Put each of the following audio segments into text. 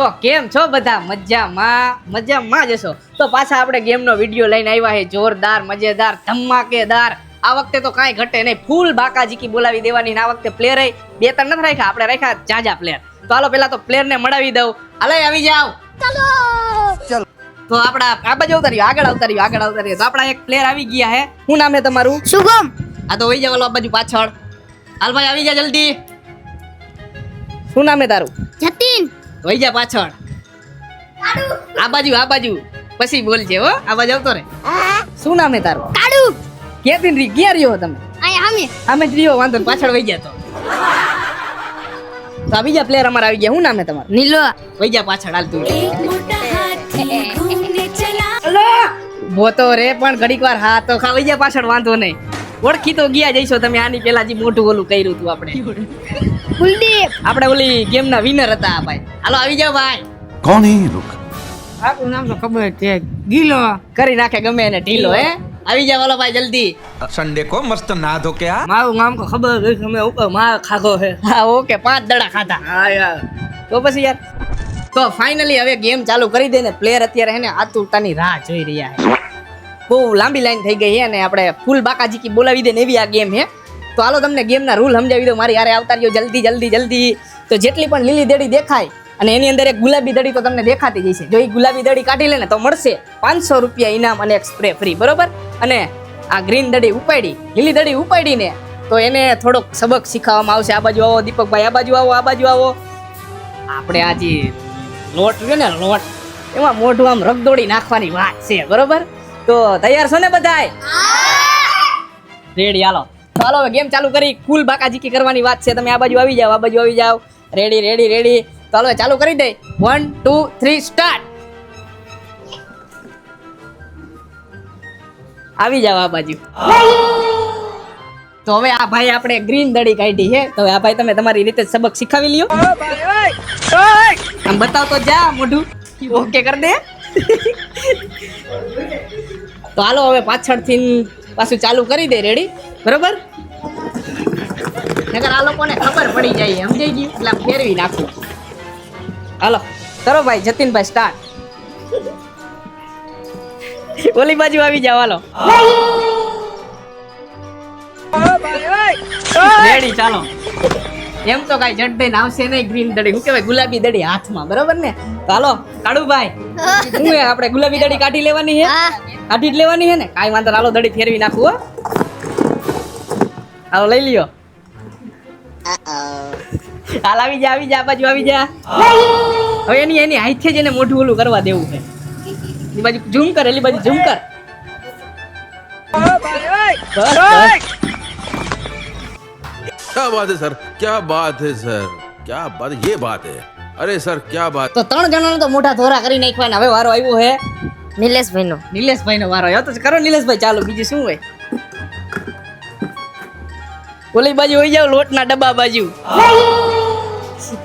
તો કેમ છો બધા? મજામાં? મજામાં જ હશો? તો પાછા આપણે ગેમનો વીડિયો લઈને આવ્યા છે જોરદાર મજેદાર ધમાકેદાર. આ વખતે તો કાંઈ ઘટે નહીં. ફૂલ બાકાજીકી બોલાવી દેવાની ને આ વખતે પ્લેયર બે ત્રણ નથી રાખ્યા. આપણે રાખ્યા જાજા પ્લેયર તો હાલો પેલા તો પ્લેયરને મળાવી દઉં. હાલો આવી જાઓ. તો આપણા આ બાજુ ઉતાર્યો આગળ ઉતાર્યો આગળ ઉતાર્યો તો આપણા એક પ્લેયર આવી ગયા હે. શું નામ છે તમારું? શુભમ આ તો વહી જાવ ઓલો આ બાજુ પાછળ. હાલ ભાઈ આવી જા જલ્દી. શું નામ હે તારું? વહી જા પાછળ. આ બાજુ આ બાજુ. પછી બોલજે હો. આ બાજુ આવતો રે શું નામ હે તારું? કાડુ ક્યાંથી રી ક્યાં રહ્યો તમે? અહીંયા અમે આમે જ રહ્યો વાંધો નહીં, પાછળ વહી જા તો. તો આ બીજા પ્લેયર અમારા આવી ગયા. શું નામ હે તમારું? નીલો. વહી જા પાછળ હાલ તું. હલો. ભોતો રે પણ ઘડીક વાર હા તો ખા વહી જા પાછળ વાંધો નહીં. ઓળખી તો ગયા જઈશો તમે આની પેલા જે મોટું ઓલું કર્યું હતું આપણે. કુલદીપ. આપણે ઓલી ગેમ ના વિનર હતા ભાઈ. હાલો આવી જાવ ભાઈ. કોણ હે લોક. આપણું નામ તો ખબર છે. ગીલો. કરી નાખે ગમે એને ઢીલો હે? આવી જાવ ઓલો ભાઈ જલ્દી. સન્ડે કો મસ્ત ના ધો કે આ? મારું નામ કો ખબર છે અમે ઉપર માર ખાધો છે. હા ઓકે પાંચ દડા ખાધા. હા યાર. તો પછી યાર તો ફાઇનલી હવે ગેમ ચાલુ કરી દે ને. પ્લેયર અત્યારે એને આતુરતાની રાહ જોઈ રહ્યા છે. બહુ લાંબી લાઈન થઈ ગઈ છે અને આપણે ફૂલ બાકાજીકી બોલાવી દે ને એવી આ ગેમ છે તો હાલો તમને ગેમના રૂલ સમજાવી દો મારી યારે આવતા રહ્યો જલ્દી જલ્દી જલ્દી. તો જેટલી પણ લીલી દડી દેખાય અને એની અંદર એક ગુલાબી દડી તો તમને દેખાતી જશે જો એ ગુલાબી દડી કાઢી લે ને તો મળશે પાંચસો રૂપિયા ઇનામ અને એક સ્પ્રે ફ્રી બરોબર? અને આ ગ્રીન દડી ઉપાડી, લીલી દડી ઉપાડીને તો એને થોડોક સબક શીખવવામાં આવશે. આ બાજુ આવો, દીપકભાઈ, આ બાજુ આવો, આ બાજુ આવો. આપણે આજે લોટ રહ્યો ને લોટ, એમાં મોઢું આમ રગદોડી નાખવાની વાત છે, બરોબર? તો તૈયાર છો ને બધાય? રેડી હાલો. ચાલો હાલો હવે ગેમ ચાલુ કરી. કુલ બાકાજીકી કરવાની વાત છે. તમે આ બાજુ આવી જાઓ આ બાજુ આવી જાઓ. રેડી રેડી રેડી ચાલો ચાલુ કરી દે. વન ટુ થ્રી સ્ટાર્ટ આવી જાઓ આ બાજુ. તો હવે આ ભાઈ આપણે ગ્રીન દડી કાઢી છે. તો આ ભાઈ તમે તમારી રીતે સબક શીખવી લ્યો. આમ બતાવ તો જા મોઢું. ઓકે કર દે. તો હાલો હવે પાછળથી પાછું ચાલુ કરી દે રેડી બરોબર? નગર આ લોકોને ખબર પડી જાય સમજાઈ ગયું? એટલે ફેરવી નાખું. હાલો કરો ભાઈ જતીનભાઈ સ્ટાર્ટ ઓલી બાજુ આવી જાવ હાલો. રેડી ચાલો. એમ તો કાંઈ જડ દઈને આવશે નહીં ગ્રીન દડી. હું કહેવાય ગુલાબી દડી હાથમાં બરોબર ને? તો હાલો કાળુભાઈ હે આપણે ગુલાબી દડી કાઢી લેવાની છે કાઢી જ લેવાની છે ને? કાંઈ વાંધો હાલો દડી ફેરવી નાખું હો. હાલો લઈ લ્યો. હાલ આવી જા આવી જા આ બાજુ આવી જા. હવે એની એની હાથે જ એને મોઢું ઓલું કરવા દેવું છે. એ બાજુ ઝૂમ કર એલી બાજુ ઝૂમ કર. क्या बात है सर क्या बात है सर क्या बात ये बात है अरे सर क्या बात તો ત્રણ જણાનો તો મોઢા ધોરા કરી નાખવાના હવે વારો આવ્યો હે નિલેશભાઈ નો નિલેશભાઈ નો વારો આવ્યો તો કરો નિલેશભાઈ ચાલો બીજું શું હોય ઓલી બાજુ હોઈ જાવ લોટના ડબ્બા બાજુ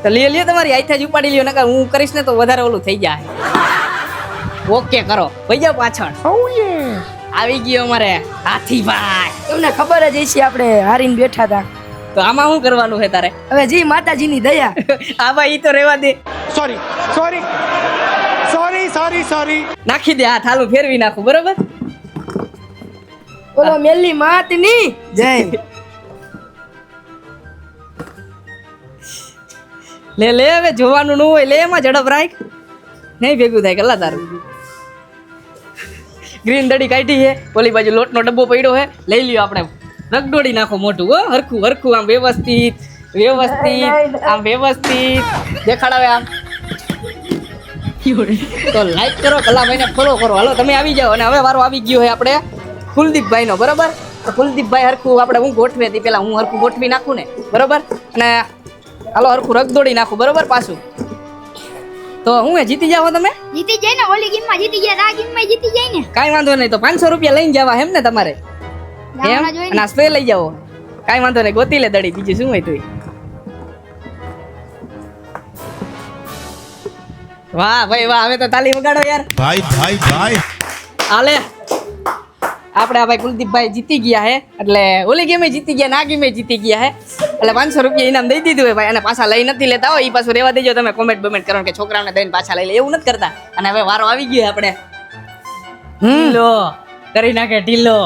તો લ્યો લ્યો તમારી હાથે જ ઉપાડી લ્યો નકર હું કરીશ ને તો વધારે ઓલું થઈ જાય ઓકે કરો હોઈ જાવ પાછળ આવી ગયો અમારે હાથીભાઈ તમને ખબર જ હશે આપણે હારીને બેઠા હતા તો આમાં શું કરવાનું છે તારે? હવે જે માતાજીની દયા. આમાં ઈ તો રહેવા દે. Sorry sorry sorry sorry sorry નાખી દે હાથ હાલું ફેરવી નાખું બરોબર? ઓલો માત માતની. જય. લે લે હવે જોવાનું ન હોય લે એમાં ઝડપ રાખ. નહીં ભેગું થાય કલા તારું ગ્રીન દડી કાઢી છે. ઓલી બાજુ લોટનો ડબ્બો પડ્યો છે. લઈ લ્યો આપણે. રગડોડી નાખો મોટું હો. હરખું હરખું આમ વ્યવસ્થિત વ્યવસ્થિત આમ વ્યવસ્થિત. દેખાડાવે આમ. તો લાઈક કરો કલા મહિને ફોલો કરો. હાલો તમે આવી જાઓ. અને હવે વારો આવી ગયો હોય આપણે કુલદીપભાઈ નો બરોબર? તો કુલદીપભાઈ હરખું આપણે હું ગોઠવે તે પેલા હું હરખું ગોઠવી નાખું ને બરોબર? અને હાલો હરખું રગદોડી નાખું બરોબર પાછું? તો હું જીતી જાવ તમે? જીતી જાય ને ઓલી ગેમમાં જીતી ગયા આ ગેમમાં જીતી જાય ને. કાઈ વાંધો નહીં તો પાંચસો રૂપિયા લઈને જવા એમ ને તમારે? એમ? નાસ્તો લઈ જાવો કાઈ વાંધો નહીં ગોતી લે દડી બીજું શું હોય તું વાહ ભાઈ વાહ હવે તો તાલી વગાડો યાર. ભાઈ ભાઈ ભાઈ. આલે આપણે આ ભાઈ કુલદીપભાઈ જીતી ગયા હે. એટલે ઓલી ગેમે જીતી ગયા ના ગેમે જીતી ગયા હે. એટલે પાંચસો રૂપિયા ઇનામ દઈ દીધું હોય ભાઈ અને પાછા લઈ નથી લેતા હોય એ પાછું રહેવા દેજો તમે કોમેન્ટ બમેન્ટ કરો કે છોકરાઓને દઈને પાછા લઈ લે. એવું નથી કરતા. અને હવે વારો આવી ગયો આપણે. હમ. કરી નાખે ઢીલો.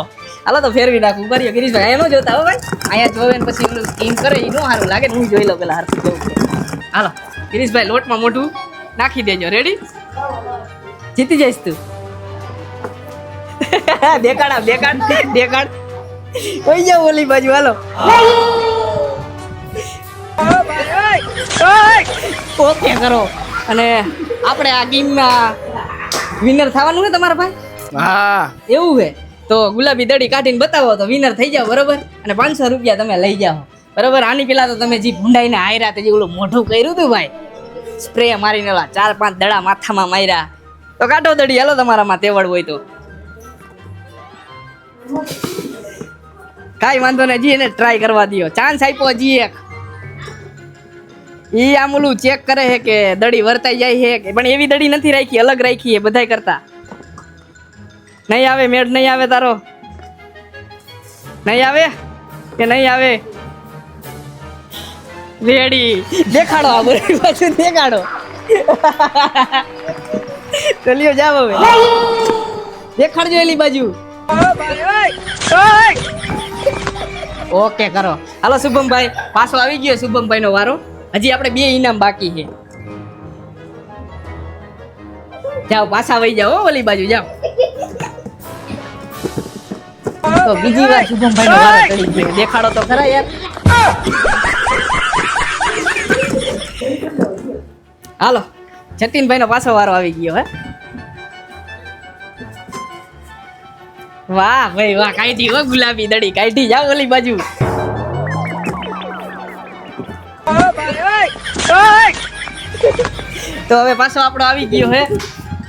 હાલો તો ફેરવી નાખું. બરી ગિરીશભાઈ. એનો જોતા હો ભાઈ. અહીંયા જોવે ને પછી એનું સ્કીમ કરે એ નો સારું લાગે હું જોઈ લઉં પેલા હારું જોઉં હાલો ગિરીશભાઈ લોટમાં મોઢું નાખી દેજો. રેડી જીતી જઈશ તું. દેખાડ દેખાડ. દેખાડ. કોઈ જાવ ઓલી બાજુ હાલો. ઓકે કરો. અને આપણે આ ગેમમાં વિનર થવાનું ને તમારા ભાઈ? હા. એવું છે તો ગુલાબી દડી કાઢીને બતાવો તો વિનર થઈ જાઓ, બરોબર? અને પાંચસો રૂપિયા તમે લઈ જાઓ. બરોબર? આની પેલા તો તમે જે ભૂંડાઈને હાયરા તે જે ઓલું મોઢું કર્યું હતું ભાઈ, સ્પ્રે મારીને ચાર પાંચ દડા માથામાં માર્યા. તો કાઢો દડી, હાલો તમારામાં તેવડ હોય તો. કાંઈ વાંધો નહીં જી એને ટ્રાય કરવા દો ચાન્સ આપ્યો જી એક. ઈ આમ ઓલું ચેક કરે છે કે દડી વર્તાઈ જાય છે કે પણ એવી દડી નથી રાખી, અલગ રાખી એ બધા કરતા. નહીં આવે, મેળ નહીં આવે તારો. નહીં આવે કે નહીં આવે? રેડી. દેખાડો આ બધી પાછું દેખાડો. ચલ્યો જાવ હવે. દેખાડજો એલી બાજુ. ઓકે, કરો. હાલો, શુભમભાઈ. પાછો આવી ગયો શુભમભાઈ નો વારો. હજી આપણે બે ઇનામ બાકી છે. જાઓ, પાછા વહી જાઓ ઓલી બાજુ, જાઓ. તો બીજી વાર શુભમભાઈ નો વારો ચડી ગયો. દેખાડો તો ખરા યાર. હાલો જતીનભાઈ નો પાછો વારો આવી ગયો હે. વાહ ભાઈ વાહ કાઢી હો ગુલાબી દડી કાઢી જાઓ ઓલી બાજુ. તો હવે પાછો આપણો આવી ગયો હે.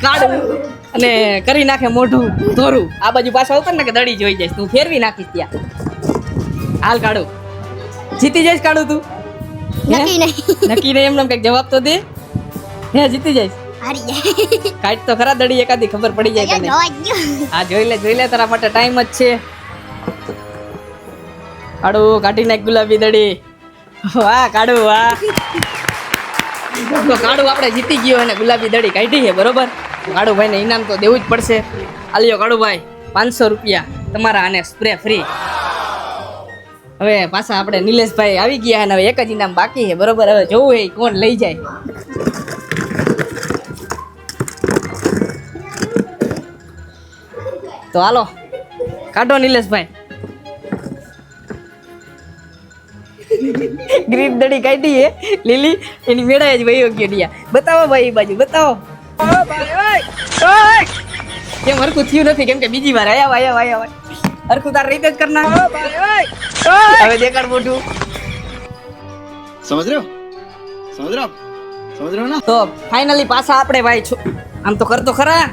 કાળું અને કરી નાખે મોઢું ધોરું. આ બાજુ પાછો આવતો ને કે દડી જોઈ જઈશ તું ફેરવી નાખીશ ત્યાં. હાલ કાઢું. જીતી જઈશ કાઢું તું? નક્કી નહીં. નક્કી નહીં એમને કંઈક જવાબ તો દે. હે જીતી જઈશ? કાઢ તો ખરા દડી એકાદી ખબર પડી જાય તને. હા જોઈ લે જોઈ લે તારા માટે ટાઈમ જ છે. કાઢું કાઢી નાખ ગુલાબી દડી. વાહ કાઢું વાહ. તો કાળું આપણે જીતી ગયો અને ગુલાબી દડી કાઢી છે બરોબર? કાળુ ભાઈને ઇનામ તો દેવું જ પડશે. આલ્યો કાળુભાઈ પાંચસો રૂપિયા તમારા અને સ્પ્રે ફ્રી હવે પાછા આપણે નિલેશભાઈ આવી ગયા અને હવે એક જ ઇનામ બાકી છે. બરોબર, હવે જોવું એ કોણ લઈ જાય. તો હાલો, કાઢો નિલેશભાઈ. ગ્રીન દડી કાઢી હે લીલી, એની મેળાએ જ વહી ગયો બતાવો ભાઈ બાજુ બતાવો. કેમ હરખું થયું નથી? કેમ કે બીજી વાર આયા આયા આયા હરખું તાર રીતે જ કરના હવે દેખાડ મોઢું. સમજ રહ્યો? સમજ ને? તો ફાઇનલી પાછા આપણે ભાઈ આમ તો કરતો ખરા.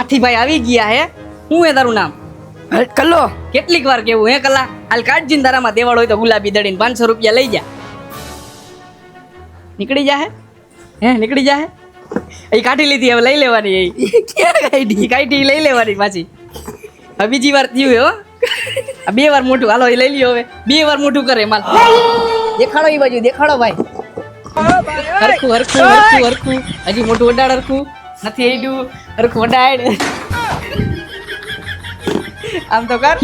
આથી ભાઈ આવી ગયા હે. હું એ તારું નામ? કલ્લો. કેટલીક વાર કેવું હે કલા હાલ કાઢજીન તારામાં દેવાળ હોય તો ગુલાબી દળીને પાંચસો રૂપિયા લઈ જા. નીકળી જા હે નીકળી જા હે. એ કાઢી લીધી હવે લઈ લેવાની એ. ક્યાં કાઢી? કાઢી લઈ લેવાની પાછી. હવે બીજી વાર થયું હે આ બે વાર મોટું હાલો એ લઈ લ્યો હવે. બે વાર મોટું કરે માલ. દેખાડો એ બાજુ દેખાડો ભાઈ. હરખું હરખું હરખું હરખું. હજી મોટું વડાડ હરખું. નથી આઈડ્યું હરખું વડાડ. આમ તો કર.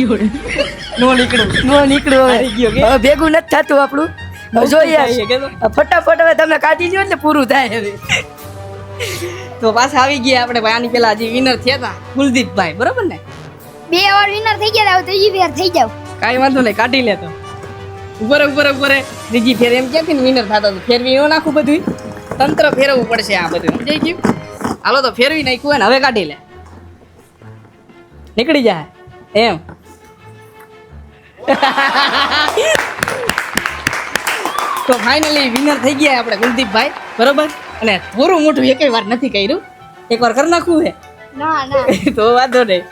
નો નીકળું. નો નીકળું હવે. ભેગું નથી થતું આપણું. જોઈએ. ફટાફટ હવે તમે કાઢી દો એટલે પૂરું થાય હવે. તો પાછા આવી ગયા આપણે ભાઈ આની પેલા હજી વિનર થયા હતા કુલદીપભાઈ બરોબર ને? બે વાર વિનર થઈ ગયા હવે ત્રીજી ફેર થઈ જાવ. કાંઈ વાંધો નહીં કાઢી લેતો. ઉપર ઉપર ઉપર ત્રીજી ફેર એમ ક્યાંથી વિનર થતો ફેરવી એવું નાખું બધું તંત્ર ફેરવવું પડશે આ બધું સમજાઈ ગયું? હાલો તો ફેરવી નાખ્યું હોય ને હવે કાઢી લે. નીકળી જાય. એમ. તો ફાઇનલી વિનર થઈ ગયા આપણે કુલદીપભાઈ બરોબર? અને પૂરું મોટું એક વાર નથી કર્યું. એકવાર કરી નાખવું હે. ના ના. તો વાંધો નહીં.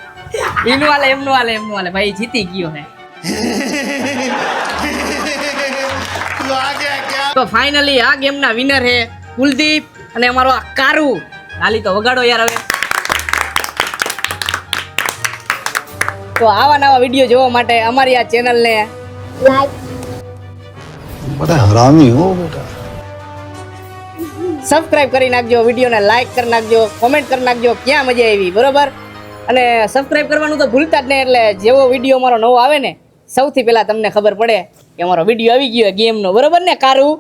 એનું હાલે એમનું હાલે એમનું હાલે. ભાઈ જીતી ગયો હે. તો ફાઇનલી આ ગેમના વિનર હે કુલદીપ અને અમારો આ કારુ. હાલી તો વગાડો યાર હવે. તો આવા નવા વીડિયો જોવા માટે અમારી આ ચેનલને લાઈક બધા હરામી હો બેટા. સબસ્ક્રાઇબ કરી નાખજો, વિડીયોને લાઇક કરી નાખજો કોમેન્ટ કરી નાખજો, ક્યાં મજા આવી, બરોબર? અને સબસ્ક્રાઇબ કરવાનું તો ભૂલતા જ નહીં, એટલે જેવો વીડિયો અમારો નવો આવે ને, સૌથી પહેલા તમને ખબર પડે કે અમારો વીડિયો આવી ગયો ગેમનો, બરોબર ને, કારું?